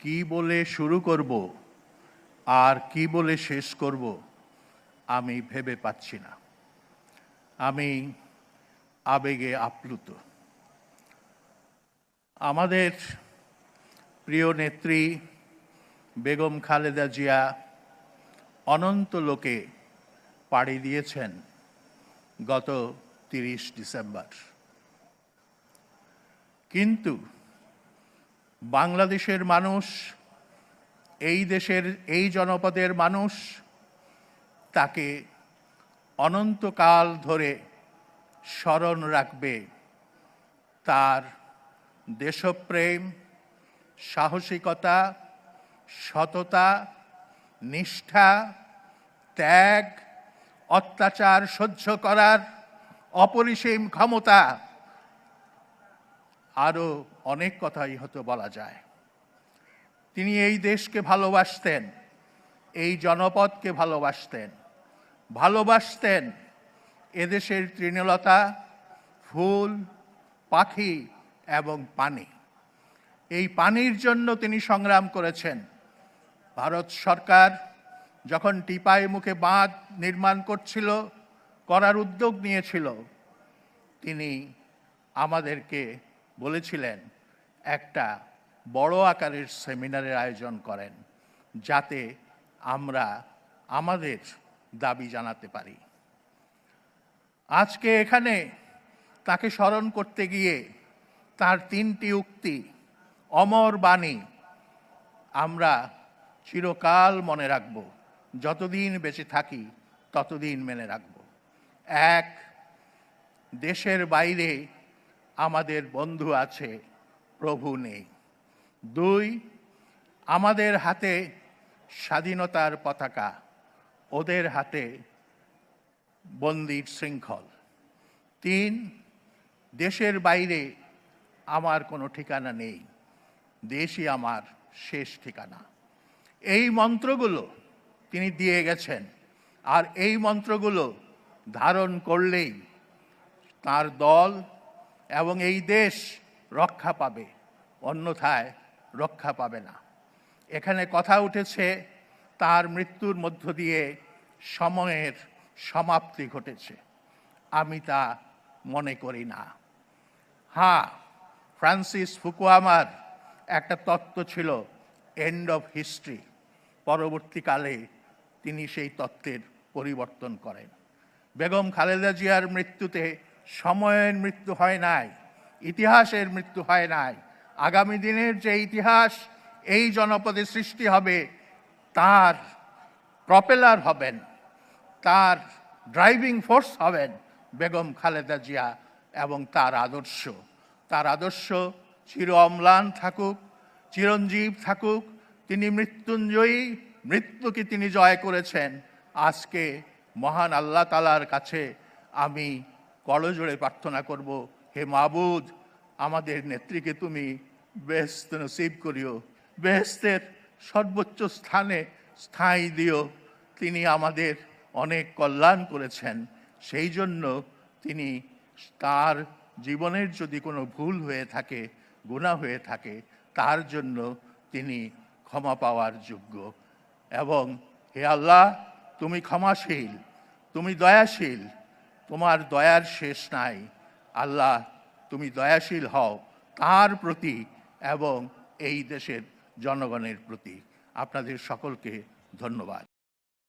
কি বলে শুরু করব আর কি বলে শেষ করব আমি ভেবে পাচ্ছি না। আমি আবেগে আপ্লুত। আমাদের প্রিয় নেত্রী বেগম খালেদা জিয়া অনন্ত লোকে পাড়ি দিয়েছেন গত তিরিশ ডিসেম্বর। কিন্তু বাংলাদেশের মানুষ, এই দেশের, এই জনপদের মানুষ, তাকে অনন্তকাল ধরে স্মরণ রাখবে তার দেশপ্রেম, সাহসিকতা, সততা, নিষ্ঠা, ত্যাগ, অত্যাচার সহ্য করার অপরিসীম ক্ষমতা আরও অনেক কথাই হয়তো বলা যায়। তিনি এই দেশকে ভালোবাসতেন, এই জনপদকে ভালোবাসতেন ভালোবাসতেন এদেশের তৃণলতা, ফুল, পাখি এবং পানি। এই পানির জন্য তিনি সংগ্রাম করেছেন। ভারত সরকার যখন টিপাই মুখে বাঁধ নির্মাণ করছিল, করার উদ্যোগ নিয়েছিল, তিনি আমাদেরকে বলেছিলেন, একটা বড় আকারের সেমিনারের আয়োজন করেন যাতে আমরা আমাদের দাবি জানাতে পারি। আজকে এখানে তাকে স্মরণ করতে গিয়ে তার তিনটি উক্তি, অমর বাণী, আমরা চিরকাল মনে রাখব। যতদিন বেঁচে থাকি, ততদিন মেনে রাখব। এক, দেশের বাইরে আমাদের বন্ধু আছে, প্রভু নেই। দুই, আমাদের হাতে স্বাধীনতার পতাকা, ওদের হাতে বন্দির শৃঙ্খল। তিন, দেশের বাইরে আমার কোনো ঠিকানা নেই, দেশই আমার শেষ ঠিকানা। এই মন্ত্রগুলো তিনি দিয়ে গেছেন, আর এই মন্ত্রগুলো ধারণ করলেই তার দল এবং এই দেশ রক্ষা পাবে, অন্যথায় রক্ষা পাবে না। এখানে কথা উঠেছে, তার মৃত্যুর মধ্য দিয়ে সময়ের সমাপ্তি ঘটেছে। আমি তা মনে করি না। হ্যাঁ ফ্রান্সিস ফুকুয়ামার একটা তত্ত্ব ছিল এন্ড অফ হিস্ট্রি পরবর্তীকালে তিনি সেই তত্ত্বের পরিবর্তন করেন। বেগম খালেদা জিয়ার মৃত্যুতে সময়ের মৃত্যু হয় নাই, ইতিহাসের মৃত্যু হয় নাই, আগামী দিনের যে ইতিহাস, এই জনপদে সৃষ্টি হবে, তার প্রপেলার হবেন, তার ড্রাইভিং ফোর্স হবেন বেগম খালেদা জিয়া এবং তার আদর্শ। তার আদর্শ চির অম্লান থাকুক, চিরঞ্জীব থাকুক, তিনি মৃত্যুঞ্জয়ী, মৃত্যুকে তিনি জয় করেছেন। আজকে মহান আল্লাহ তালার কাছে আমি করজোড়ে প্রার্থনা করব, হে মাবুদ, আমাদের নেত্রীকে তুমি বেহেস্ত নসিব করিও। বেহেস্তের সর্বোচ্চ স্থানে স্থায়ী দিও। তিনি আমাদের অনেক কল্যাণ করেছেন। সেই জন্য তিনি তার জীবনের যদি কোনো ভুল হয়ে থাকে গুণা হয়ে থাকে, তার জন্য তিনি ক্ষমা পাওয়ার যোগ্য। এবং হে আল্লাহ, তুমি ক্ষমাশীল, তুমি দয়াশীল তোমার দয়ার শেষ নাই। আল্লাহ, তুমি দয়াশীল হও তার প্রতি এবং এই দেশের জনগণের প্রতি। আপনাদের সকলকে ধন্যবাদ।